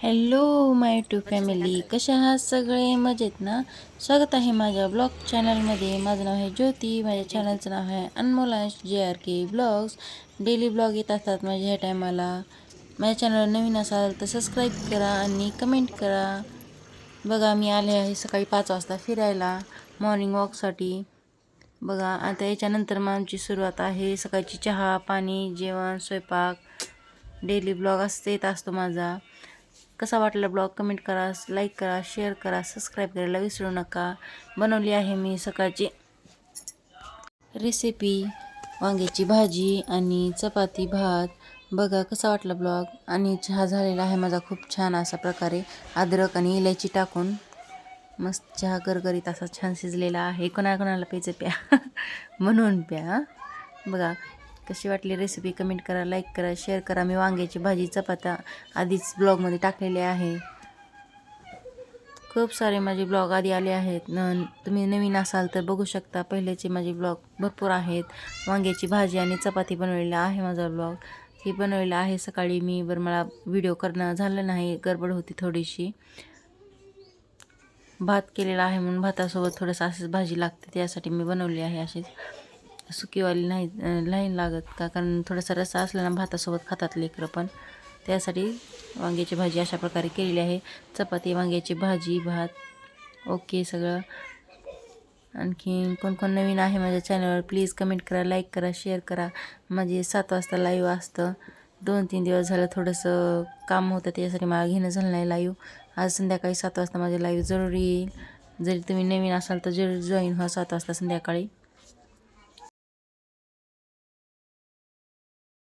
Hello my to family कशा आहात सगळे? मजेत ना? स्वागत आहे माझ्या ब्लॉग चॅनलमध्ये माझं नाव आहे ज्योती. माझ्या चॅनलचं नाव आहे Anmolansh J R K blogs daily blog येत असतात माझ्या ह्या टायमाला माझ्या चॅनलवर नवीन असाल तर सबस्क्राईब करा आणि कमेंट करा. बघा मी आले आहे सकाळी पाच वाजता फिरायला मॉर्निंग वॉकसाठी बघा आता याच्यानंतर मग आमची सुरुवात आहे. सकाळची चहा पाणी जेवण स्वयंपाक. डेली ब्लॉग असते येत असतो माझा. कसा वाटला ब्लॉग? कमेंट करा लाईक करा शेअर करा सबस्क्राईब करायला विसरू नका. बनवली आहे मी सकाळची रेसिपी. वांग्याची भाजी आणि चपाती भात. बघा कसा वाटला ब्लॉग? आणि चहा झालेला आहे माझा खूप छान असा प्रकारे. अद्रक आणि इलायची टाकून मस्त चहा गरगरीत असा छान शिजलेला आहे. कोणा कोणाला प्यायचं प्या? म्हणून प्या बघा कशी वाटली रेसिपी कमेंट करा लाईक करा शेअर करा. मी वांग्याची भाजी चपात्या आधीच ब्लॉगमध्ये टाकलेले आहे. खूप सारे माझे ब्लॉग आधी आले आहेत. न तुम्ही नवीन असाल तर बघू शकता. पहिल्याचे माझे ब्लॉग भरपूर आहेत. वांग्याची भाजी आणि चपाती बनवलेला आहे माझा ब्लॉग हे बनवलेलं आहे सकाळी. मी बरं मला व्हिडिओ करणं झालं नाही. गडबड होती थोडीशी. भात केलेला आहे म्हणून भातासोबत थोडंसं अशीच भाजी लागते. त्यासाठी मी बनवली आहे अशीच. सुकीवाली नाही नाही लागत का? कारण थोडासा रस्सा असला ना भातासोबत खातात लेकरं पण. त्यासाठी वांग्याची भाजी अशा प्रकारे केलेली आहे. चपाती वांग्याची भाजी भात ओके सगळं. आणखी कोण कोण नवीन आहे माझ्या चॅनलवर प्लीज कमेंट करा लाईक करा शेअर करा. माझे सात वाजता लाईव्ह असतं. दोन तीन दिवस झालं थोडंसं काम होतं त्याच्यासाठी मला घेणं झालं नाही लाईव्ह आज संध्याकाळी सात वाजता माझे लाईव्ह जरूर येईल. जरी तुम्ही नवीन असाल तर जरूर जॉईन व्हा सात वाजता संध्याकाळी.